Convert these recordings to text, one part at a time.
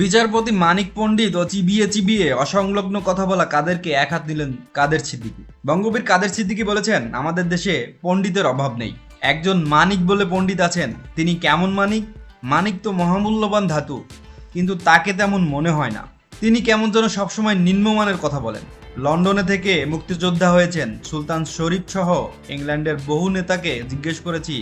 বিচারপতি মানিক পণ্ডিত ও চিবিয়ে চিবিয়ে অসংলগ্ন কথা বলা কাদেরকে এক হাত দিলেন কাদের সিদ্দিকি? বঙ্গবীর কাদের সিদ্দিকি বলেছেন, আমাদের দেশে পণ্ডিতের অভাব নেই। একজন মানিক বলে পণ্ডিত আছেন, তিনি কেমন মানিক? মানিক তো মহামূল্যবান ধাতু, কিন্তু তাকে তেমন মনে হয় না। তিনি কেমন যেন সবসময় নিম্নমানের কথা বলেন। লন্ডনে থেকে মুক্তিযোদ্ধা হয়েছেন সুলতান শরীফ সহ ইংল্যান্ডের বহু নেতাকে জিজ্ঞেস করেছি।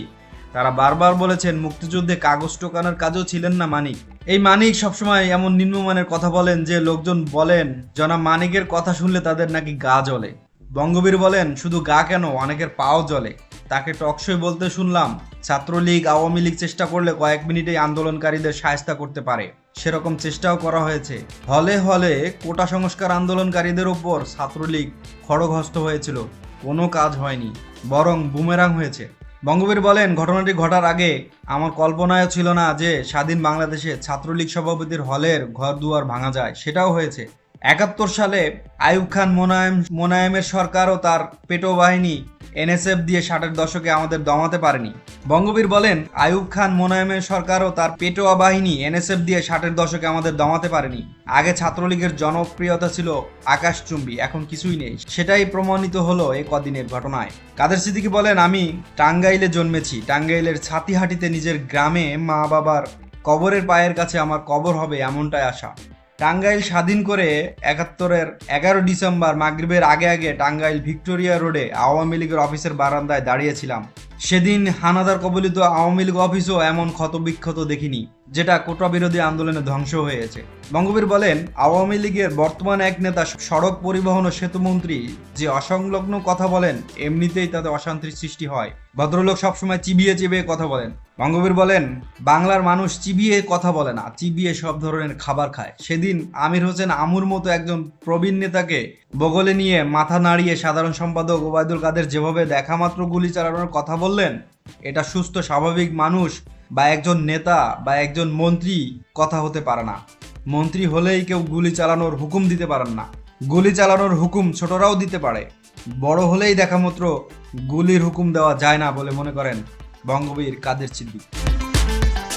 তারা বারবার বলেছেন, মুক্তিযুদ্ধে কাগজ টোকানোর কাজও ছিলেন না মানিক। এই মানিক সবসময় এমন নিম্নমানের কথা বলেন যে লোকজন বলেন, জনাব মানিকের কথা শুনলে তাদের নাকি গা জ্বলে। বঙ্গবীর বলেন, শুধু গা কেন, অনেকের পাও জ্বলে। তাকে টকশই বলতে শুনলাম, ছাত্রলীগ, আওয়ামী লীগ চেষ্টা করলে কয়েক মিনিটেই আন্দোলনকারীদের সায়স্তা করতে পারে। সেরকম চেষ্টাও করা হয়েছে। হলে হলে কোটা সংস্কার আন্দোলনকারীদের ওপর ছাত্রলীগ খড়গহস্ত হয়েছিল। কোনো কাজ হয়নি, বরং বুমেরাং হয়েছে। বঙ্গবীর বলেন, ঘটনাটি ঘটার আগে আমার কল্পনায় ছিল না যে স্বাধীন বাংলাদেশে ছাত্রলীগ সভাপতির হলের ঘর দুয়ার ভাঙা যায়। সেটাও হয়েছে। একাত্তর সালে আইয়ুব খান মোনায়েম, মোনায়েমের সরকারও তার পেটো বাহিনী এনএসএফ দিয়ে ষাটের দশকে আমাদের দমাতে পারেনি। বঙ্গবীর বলেন, আইয়ুব খান মোনায়েমের সরকারও তার পেটোয়া বাহিনী এনএসএফ দিয়ে ষাটের দশকে আমাদের দমাতে পারেনি। আগে ছাত্রলীগের জনপ্রিয়তা ছিল আকাশচুম্বী, এখন কিছুই নেই। সেটাই প্রমাণিত হলো এই কদিনের ঘটনায়। কাদের সিদ্দিকি বলেন, আমি টাঙ্গাইলে জন্মেছি। টাঙ্গাইলের ছাতিহাটিতে নিজের গ্রামে মা বাবার কবরের পায়ের কাছে আমার কবর হবে এমনটাই আশা। টাঙ্গাইল স্বাধীন করে একাত্তরের এগারো ডিসেম্বর মাগরিবের আগে আগে টাঙ্গাইল ভিক্টোরিয়া রোডে আওয়ামী লীগের অফিসের বারান্দায় দাঁড়িয়েছিলাম। সেদিন হানাদার কবলিত আওয়ামী লীগ অফিসও এমন ক্ষতবিক্ষত দেখিনি, যেটা কোটা বিরোধী আন্দোলনে ধ্বংস হয়েছে। বঙ্গবীর বলেন, আওয়ামী লীগের বর্তমান এক নেতা সড়ক পরিবহন ও সেতুমন্ত্রী যে অসংলগ্ন কথা বলেন, এমনিতেই তাতে অশান্তির সৃষ্টি হয়। ভদ্রলোক সবসময় চিবিয়ে চিবিয়ে কথা বলেন। বঙ্গবীর বলেন, বাংলার মানুষ চিবিয়ে কথা বলে না, চিবিয়ে সব ধরনের খাবার খায়। সেদিন আমির হোসেন আমুর মতো একজন প্রবীণ নেতাকে বগলে নিয়ে মাথা নাড়িয়ে সাধারণ সম্পাদক ওবায়দুল কাদের যেভাবে দেখা মাত্র গুলি চালানোর কথা বললেন, এটা সুস্থ, স্বাভাবিক মানুষ বা একজন নেতা বা একজন মন্ত্রী কথা হতে পারে না। মন্ত্রী হলেই কেউ গুলি চালানোর হুকুম দিতে পারেন না। গুলি চালানোর হুকুম ছোটরাও দিতে পারে। বড় হলেই দেখা মাত্র গুলির হুকুম দেওয়া যায় না বলে মনে করেন বঙ্গবীর কাদের সিদ্দিক?